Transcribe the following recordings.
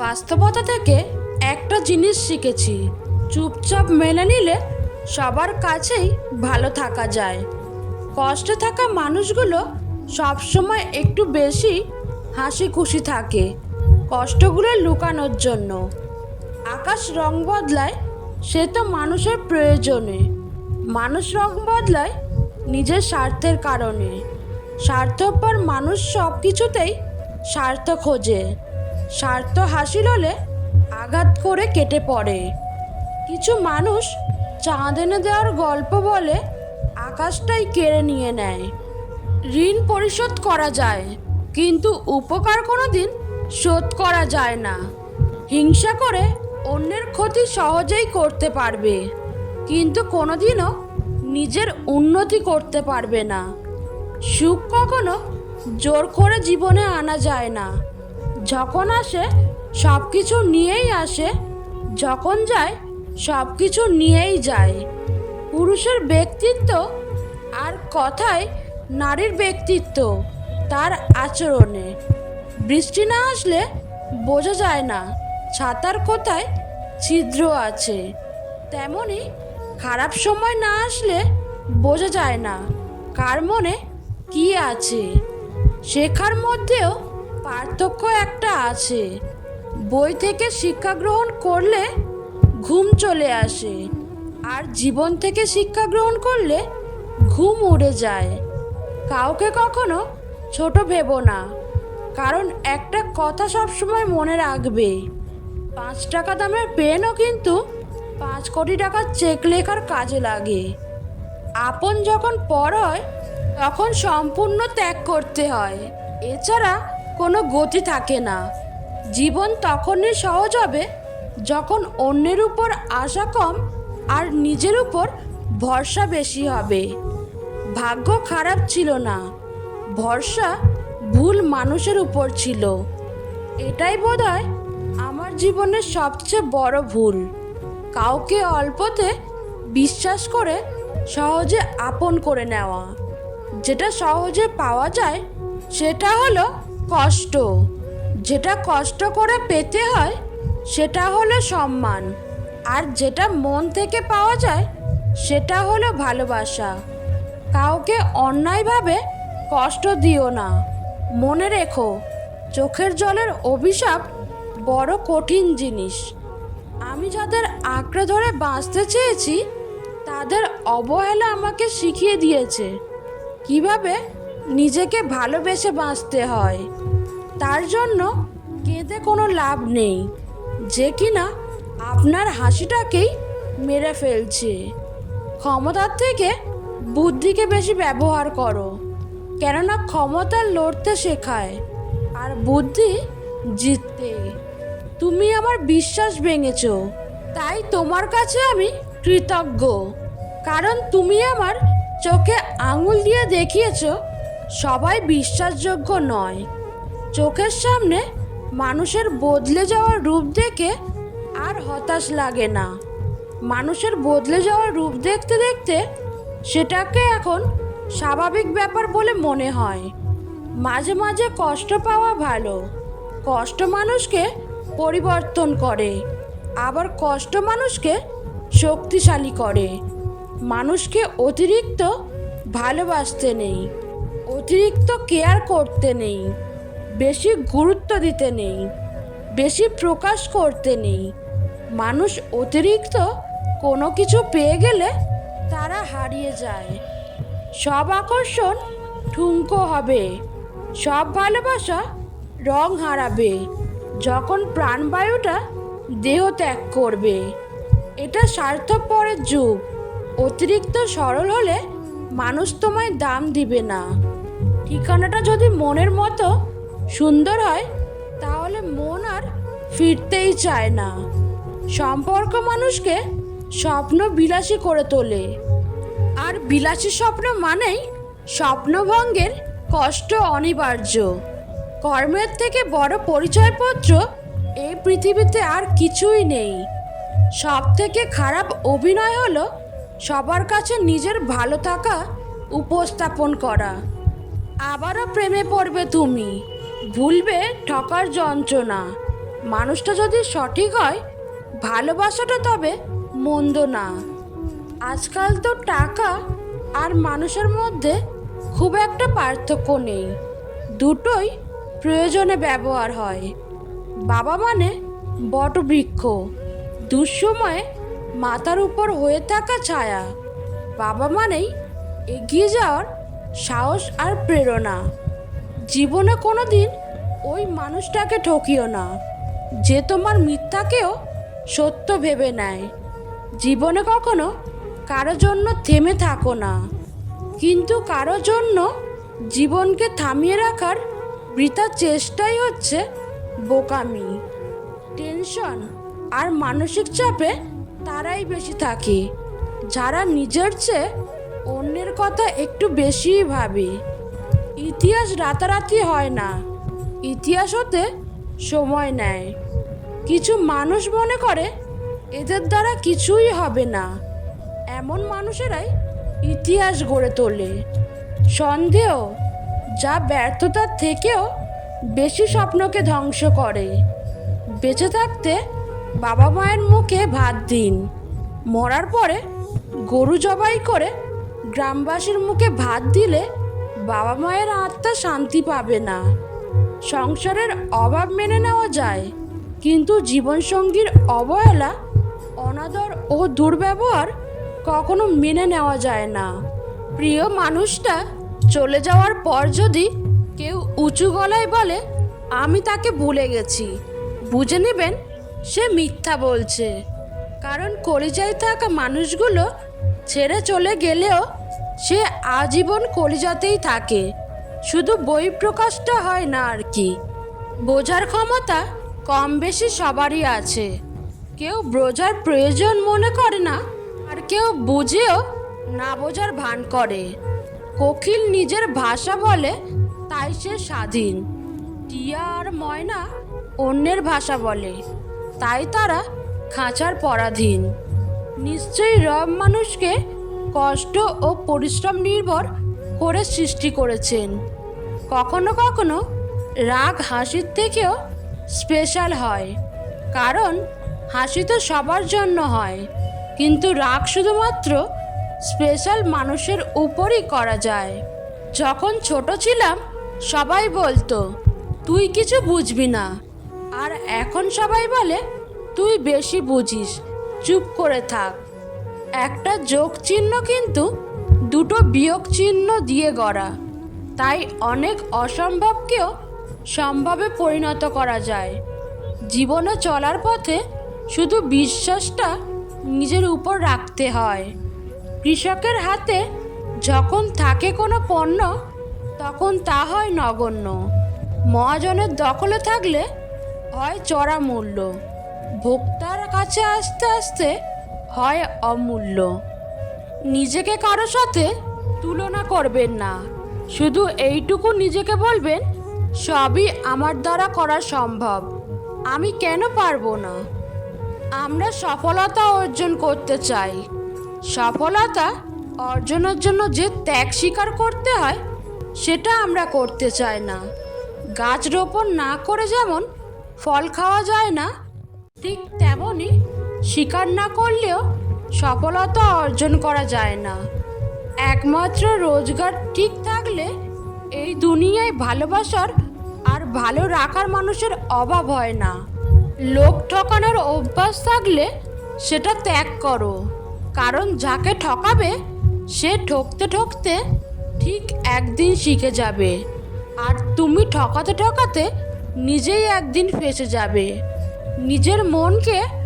বাস্তবতা থেকে একটা জিনিস শিখেছি, চুপচাপ মেনে নিলে সবার কাছেই ভালো থাকা যায়। কষ্টে থাকা মানুষগুলো সবসময় একটু বেশি হাসি খুশি থাকে কষ্টগুলো লুকানোর জন্য। আকাশ রং বদলায়, সে তো মানুষের প্রয়োজনে। মানুষ রং বদলায় নিজের স্বার্থের কারণে। স্বার্থপর মানুষ সব কিছুতেই স্বার্থ খোঁজে। স্বার্থ হাসিল হলে আঘাত করে কেটে পড়ে। কিছু মানুষ চাঁদ এনে দেওয়ার গল্প বলে আকাশটাই কেড়ে নিয়ে নেয়। ঋণ পরিশোধ করা যায়, কিন্তু উপকার কোনো দিন শোধ করা যায় না। হিংসা করে অন্যের ক্ষতি সহজেই করতে পারবে, কিন্তু কোনোদিনও নিজের উন্নতি করতে পারবে না। সুখ কখনো জোর করে জীবনে আনা যায় না। যখন আসে সব কিছু নিয়েই আসে। যখন যায় সব কিছু নিয়েই যায়। পুরুষের ব্যক্তিত্ব আর কথায় নারীর ব্যক্তিত্ব তার আচরণে। বৃষ্টি না আসলে বোঝা যায় না, ছাতার কোথায় ছিদ্র আছে। তেমনি খারাপ সময় না আসলে বোঝা যায় না, কার মনে কি আছে। শেখার মধ্যেও পার্থক্য একটা আছে। বই থেকে শিক্ষা গ্রহণ করলে ঘুম চলে আসে আর জীবন থেকে শিক্ষা গ্রহণ করলে ঘুম উড়ে যায়। কাউকে কখনো ছোট ভেবো না, কারণ একটা কথা সবসময় মনে রাখবে। পাঁচ টাকা দামের পেনও কিন্তু পাঁচ কোটি টাকার চেক লেখার কাজে লাগে। আপন যখন পর হয় তখন সম্পূর্ণ ত্যাগ করতে হয়। এছাড়া কোনো গতি থাকে না। জীবন তখনই সহজ হবে যখন অন্যের উপর আশা কম আর নিজের উপর ভরসা বেশি হবে। ভাগ্য খারাপ ছিল না, ভরসা ভুল মানুষের উপর ছিল। এটাই বোধহয় আমার জীবনের সবচেয়ে বড় ভুল। কাউকে অল্পতে বিশ্বাস করে সহজে আপন করে নেওয়া। যেটা সহজে পাওয়া যায়, সেটা হলো কষ্ট। যেটা কষ্ট করে পেতে হয়, সেটা হলো সম্মান। আর যেটা মন থেকে পাওয়া যায়, সেটা হলো ভালোবাসা। কাউকে অন্যায়ভাবে কষ্ট দিও না। মনে রেখো, চোখের জলের অভিশাপ বড় কঠিন জিনিস। আমি যাদের আঁকড়ে ধরে বাঁচতে চেয়েছি, তাদের অবহেলা আমাকে শিখিয়ে দিয়েছে। কীভাবে? নিজেকে ভালোবেসে বাঁচতে হয়। তার জন্য কেঁদে কোনো লাভ নেই, যে কিনা আপনার হাসিটাকেই মেরে ফেলছে। ক্ষমতার থেকে বুদ্ধিকে বেশি ব্যবহার করো, কেননা ক্ষমতা লড়তে শেখায়, আর বুদ্ধি জিততে। তুমি আমার বিশ্বাস ভেঙেছ, তাই তোমার কাছে আমি কৃতজ্ঞ। কারণ তুমি আমার চোখে আঙুল দিয়ে দেখিয়েছ সবাই বিশ্বাসযোগ্য নয়। চোখের সামনে মানুষের বদলে যাওয়ার রূপ দেখে আর হতাশ লাগে না। মানুষের বদলে যাওয়ার রূপ দেখতে দেখতে সেটাকে এখন স্বাভাবিক ব্যাপার বলে মনে হয়। মাঝে মাঝে কষ্ট পাওয়া ভালো। কষ্ট মানুষকে পরিবর্তন করে। আবার কষ্ট মানুষকে শক্তিশালী করে। মানুষকে অতিরিক্ত ভালোবাসতে নেই। অতিরিক্ত কেয়ার করতে নেই, বেশি গুরুত্ব দিতে নেই, বেশি প্রকাশ করতে নেই। মানুষ অতিরিক্ত কোনো কিছু পেয়ে গেলে তারা হারিয়ে যায়। সব আকর্ষণ ঠুঙ্কো হবে, সব ভালোবাসা রং হারাবে, যখন প্রাণবায়ুটা দেহ ত্যাগ করবে। এটা স্বার্থপরের যুগ, অতিরিক্ত সরল হলে মানুষ তোমায় দাম দিবে না। ঠিকানাটা যদি মনের মতো সুন্দর হয়, তাহলে মন আর ফিরতেই চায় না। সম্পর্ক মানুষকে স্বপ্ন বিলাসী করে তোলে। আর বিলাসী স্বপ্ন মানেই স্বপ্নভঙ্গের কষ্ট অনিবার্য। কর্মের থেকে বড় পরিচয়পত্র এই পৃথিবীতে আর কিছুই নেই। সব থেকে খারাপ অভিনয় হলো সবার কাছে নিজের ভালো থাকা উপস্থাপন করা। আবারও প্রেমে পড়বে তুমি। ভুলবে ঠকার যন্ত্রণা। মানুষটা যদি সঠিক হয়, ভালোবাসাটা তবে মন্দ না। আজকাল তো টাকা আর মানুষের মধ্যে খুব একটা পার্থক্য নেই। দুটোই প্রয়োজনে ব্যবহার হয়। বাবা মানে বটবৃক্ষ দুঃসময়ে মাথার উপর হয়ে থাকা ছায়া। বাবা মানেই এগিয়ে যাওয়ার সাহস আর প্রেরণা। জীবনে কোনো দিন ওই মানুষটাকে ঠকিও না। যে তোমার মিথ্যাকেও সত্য ভেবে নেয়। জীবনে কখনো কারও জন্য থেমে থাকো না। কিন্তু কারও জন্য জীবনকে থামিয়ে রাখার বৃথা চেষ্টাই হচ্ছে বোকামি। টেনশন আর মানসিক চাপে তারাই বেশি থাকে। যারা নিজের চেয়ে অন্যের কথা একটু বেশিই ভাবে। ইতিহাস রাতারাতি হয় না। ইতিহাস হতে সময় নেয়। কিছু মানুষ মনে করে, এদের দ্বারা কিছুই হবে না। এমন মানুষেরাই ইতিহাস গড়ে তোলে। সন্দেহ যা ব্যর্থতার থেকেও বেশি স্বপ্নকে ধ্বংস করে। বেঁচে থাকতে বাবা মায়ের মুখে ভাত দিন। মরার পরে গরু জবাই করে গ্রামবাসীর মুখে ভাত দিলে বাবা মায়ের আত্মা শান্তি পাবে না। সংসারের অভাব মেনে নেওয়া যায়, কিন্তু জীবনসঙ্গীর অবহেলা, অনাদর ও দুর্ব্যবহার কখনো মেনে নেওয়া যায় না। প্রিয় মানুষটা চলে যাওয়ার পর যদি কেউ উঁচু গলায় বলে, আমি তাকে ভুলে গেছি। বুঝে নেবেন সে মিথ্যা বলছে। কারণ কলিজায় থাকা মানুষগুলো ছেড়ে চলে গেলেও সে আজীবন কলিজাতেই থাকে। শুধু বই প্রকাশটা হয় না আর কি। বোঝার ক্ষমতা কম বেশি সবারই আছে। কেউ বোঝার প্রয়োজন মনে করে না, আর কেউ বুঝেও না বোঝার ভান করে। কোকিল নিজের ভাষা বলে, তাই সে স্বাধীন। টিয়া আর ময়না অন্যের ভাষা বলে, তাই তারা খাঁচার পরাধীন। নিশ্চয়ই রব মানুষকে কষ্ট ও পরিশ্রম নির্ভর করে সৃষ্টি করেছেন। কখনো কখনো রাগ হাসির থেকেও স্পেশাল হয়, কারণ হাসি তো সবার জন্য হয়। কিন্তু রাগ শুধুমাত্র স্পেশাল মানুষের উপরই করা যায়। যখন ছোট ছিলাম, সবাই বলতো, তুই কিছু বুঝবি না। আর এখন সবাই বলে, তুই বেশি বুঝিস, চুপ করে থাক। একটা যোগ চিহ্ন কিন্তু দুটো বিয়োগ চিহ্ন দিয়ে গড়া। তাই অনেক অসম্ভবকেও সম্ভবে পরিণত করা যায়। জীবনে চলার পথে শুধু বিশ্বাসটা নিজের উপর রাখতে হয়। কৃষকের হাতে যখন থাকে কোনো পণ্য, তখন তা হয় নগণ্য। মহাজনের দখলে থাকলে হয় চড়া মূল্য। ভোক্তার কাছে আস্তে আসতে হয় অমূল্য। নিজেকে কারও সাথে তুলনা করবেন না। শুধু এইটুকু নিজেকে বলবেন, সবই আমার দ্বারা করা সম্ভব। আমি কেন পারব না? আমরা সফলতা অর্জন করতে চাই। সফলতা অর্জনের জন্য যে ত্যাগ স্বীকার করতে হয়, সেটা আমরা করতে চাই না। গাছ রোপণ না করে যেমন ফল খাওয়া যায় না, ঠিক তেমনই স্বীকার না করলেও সফলতা অর্জন করা যায় না। একমাত্র রোজগার ঠিক থাকলে এই দুনিয়ায় ভালোবাসার আর ভালো রাখার মানুষের অভাব হয় না। লোক ঠকানোর অভ্যাস থাকলে সেটা ত্যাগ করো। কারণ যাকে ঠকাবে, সে ঠকতে ঠকতে ঠিক একদিন শিখে যাবে। আর তুমি ঠকাতে ঠকাতে নিজেই একদিন ফেসে যাবে। নিজের মনকে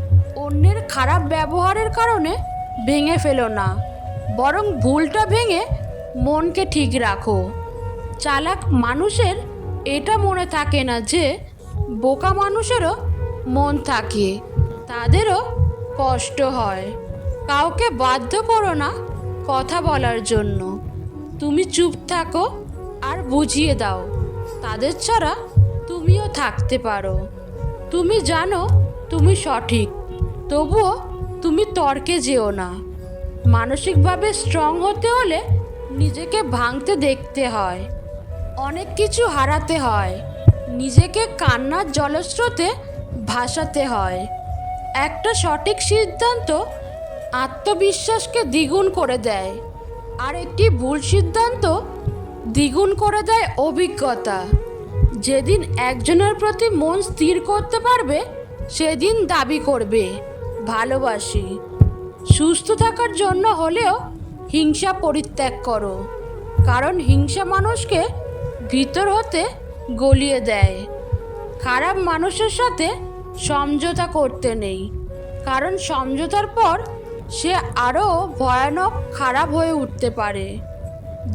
অন্যের খারাপ ব্যবহারের কারণে ভেঙে ফেলো না। বরং ভুলটা ভেঙে মনকে ঠিক রাখো। চালাক মানুষের এটা মনে থাকে না যে, বোকা মানুষেরও মন থাকে। তাদেরও কষ্ট হয়। কাউকে বাধ্য করো না কথা বলার জন্য। তুমি চুপ থাকো আর বুঝিয়ে দাও। তাদের ছাড়া তুমিও থাকতে পারো। তুমি জানো তুমি সঠিক। তবুও তুমি তর্কে যেও না। মানসিকভাবে স্ট্রং হতে হলে নিজেকে ভাঙতে দেখতে হয়। অনেক কিছু হারাতে হয়। নিজেকে কান্নার জলস্রোতে ভাসাতে হয়। একটা সঠিক সিদ্ধান্ত আত্মবিশ্বাসকে দ্বিগুণ করে দেয়। আর একটি ভুল সিদ্ধান্ত দ্বিগুণ করে দেয় অভিজ্ঞতা। যেদিন একজনের প্রতি মন স্থির করতে পারবে, সেদিন দাবি করবে। ভালোবাসি। সুস্থ থাকার জন্য হলেও হিংসা পরিত্যাগ করো। কারণ হিংসা মানুষকে ভিতর হতে গলিয়ে দেয়। খারাপ মানুষের সাথে সমঝোতা করতে নেই। কারণ সমঝোতার পর সে আরও ভয়ানক খারাপ হয়ে উঠতে পারে।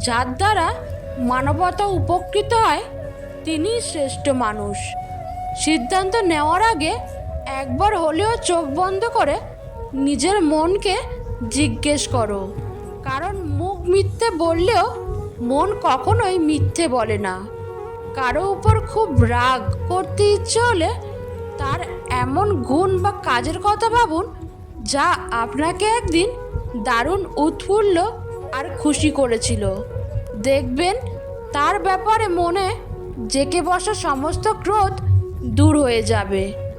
যার দ্বারা মানবতা উপকৃত হয় তিনি শ্রেষ্ঠ মানুষ। সিদ্ধান্ত নেওয়ার আগে একবার হলেও চোখ বন্ধ করে নিজের মনকে জিজ্ঞেস করো। কারণ মুখ মিথ্যে বললেও মন কখনোই মিথ্যে বলে না। কারও উপর খুব রাগ করতে ইচ্ছে হলে তার এমন গুণ বা কাজের কথা ভাবুন, যা আপনাকে একদিন দারুণ উৎফুল্ল আর খুশি করেছিল। দেখবেন তার ব্যাপারে মনে জেকে বসা সমস্ত ক্রোধ দূর হয়ে যাবে।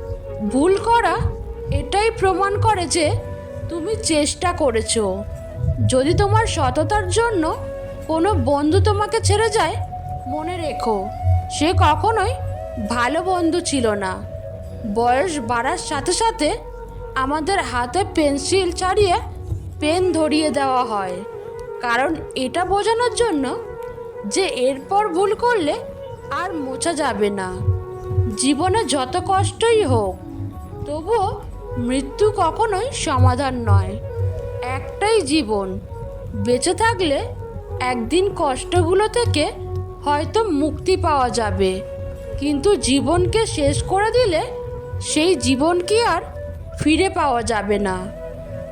ভুল করা, এটাই প্রমাণ করে যে তুমি চেষ্টা করেছ। যদি তোমার সততার জন্য কোনো বন্ধু তোমাকে ছেড়ে যায়, মনে রেখো, সে কখনোই ভালো বন্ধু ছিল না। বয়স বাড়ার সাথে সাথে আমাদের হাতে পেন্সিল ছাড়িয়ে পেন ধরিয়ে দেওয়া হয়। কারণ এটা বোঝানোর জন্য যে এরপর ভুল করলে আর মোছা যাবে না। জীবনে যত কষ্টই হোক তবুও মৃত্যু কখনোই সমাধান নয়। একটাই জীবন। বেঁচে থাকলে একদিন কষ্টগুলো থেকে হয়তো মুক্তি পাওয়া যাবে। কিন্তু জীবনকে শেষ করে দিলে সেই জীবন কি আর ফিরে পাওয়া যাবে না।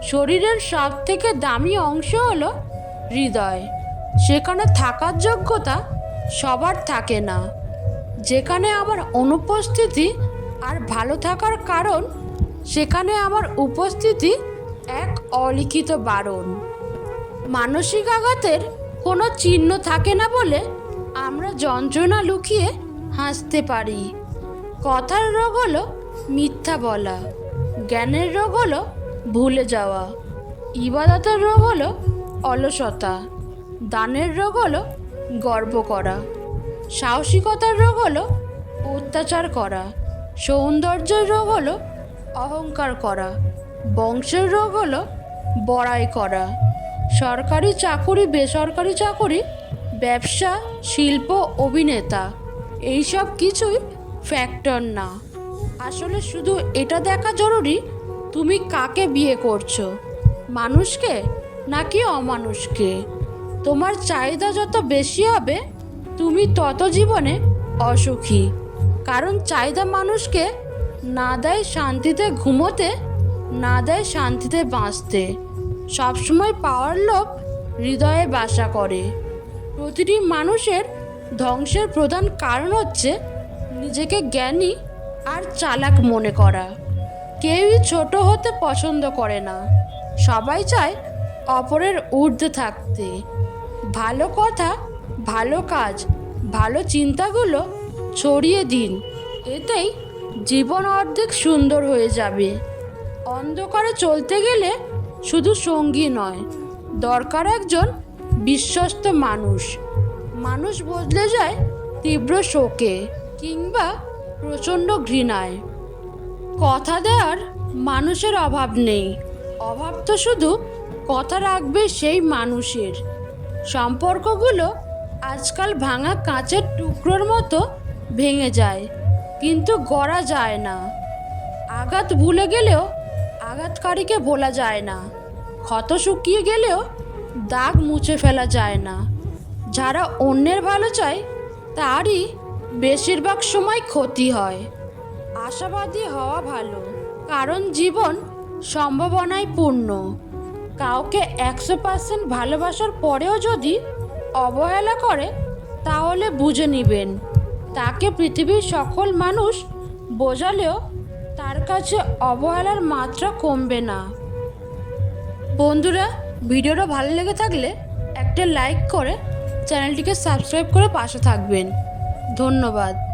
শরীরের সব থেকে দামি অংশ হলো হৃদয়। সেখানে থাকার যোগ্যতা সবার থাকে না। যেখানে আমার অনুপস্থিতি আর ভালো থাকার কারণ, সেখানে আমার উপস্থিতি এক অলিখিত বারণ। মানসিক আঘাতের কোনো চিহ্ন থাকে না বলে আমরা যন্ত্রণা লুকিয়ে হাসতে পারি। কথার রোগ হলো মিথ্যা বলা, জ্ঞানের রোগ হলো ভুলে যাওয়া, ইবাদতের রোগ হলো অলসতা, দানের রোগ হলো গর্ব করা, সাহসিকতার রোগ হলো অত্যাচার করা সৌন্দর্যের রোগ হলো অহংকার করা। বংশের রোগ হলো বড়াই করা। সরকারি চাকুরি, বেসরকারি চাকুরি, ব্যবসা, শিল্প, অভিনেতা, এইসব কিছুই ফ্যাক্টর না। আসলে শুধু এটা দেখা জরুরি, তুমি কাকে বিয়ে করছ? মানুষকে নাকি অমানুষকে? তোমার চাহিদা যত বেশি হবে, তুমি তত জীবনে অসুখী। কারণ চাহিদা মানুষকে না দেয় শান্তিতে ঘুমোতে, না দেয় শান্তিতে বাঁচতে। সবসময় পাওয়ার লোভ হৃদয়ে বাসা করে। প্রতিটি মানুষের ধ্বংসের প্রধান কারণ হচ্ছে নিজেকে জ্ঞানী আর চালাক মনে করা। কেউই ছোট হতে পছন্দ করে না। সবাই চায় অপরের ঊর্ধ্বে থাকতে। ভালো কথা, ভালো কাজ, ভালো চিন্তাগুলো ছড়িয়ে দিন, এতেই জীবন অর্ধেক সুন্দর হয়ে যাবে। অন্ধকারে চলতে গেলে শুধু সঙ্গী নয়, দরকার একজন বিশ্বস্ত মানুষ। মানুষ বদলে যায় তীব্র শোকে কিংবা প্রচণ্ড ঘৃণায়। কথা দেওয়ার মানুষের অভাব নেই, অভাব তো শুধু কথা রাখবে সেই মানুষের। সম্পর্কগুলো আজকাল ভাঙা কাঁচের টুকরোর মতো ভেঙে যায়। কিন্তু গড়া যায় না। আঘাত ভুলে গেলেও আঘাতকারীকে ভোলা যায় না। ক্ষত শুকিয়ে গেলেও দাগ মুছে ফেলা যায় না। যারা অন্যের ভালো চায়, তারই বেশিরভাগ সময় ক্ষতি হয়। আশাবাদী হওয়া ভালো, কারণ জীবন সম্ভাবনায় পূর্ণ। কাউকে একশো পার্সেন্ট ভালোবাসার পরেও যদি অবহেলা করে, তাহলে বুঝে নেবেন। তাকে পৃথিবীর সকল মানুষ বোঝালেও তার কাছে অবহেলার মাত্রা কমবে না। বন্ধুরা, ভিডিওটা ভালো লেগে থাকলে একটা লাইক করে চ্যানেলটিকে সাবস্ক্রাইব করে পাশে থাকবেন। ধন্যবাদ।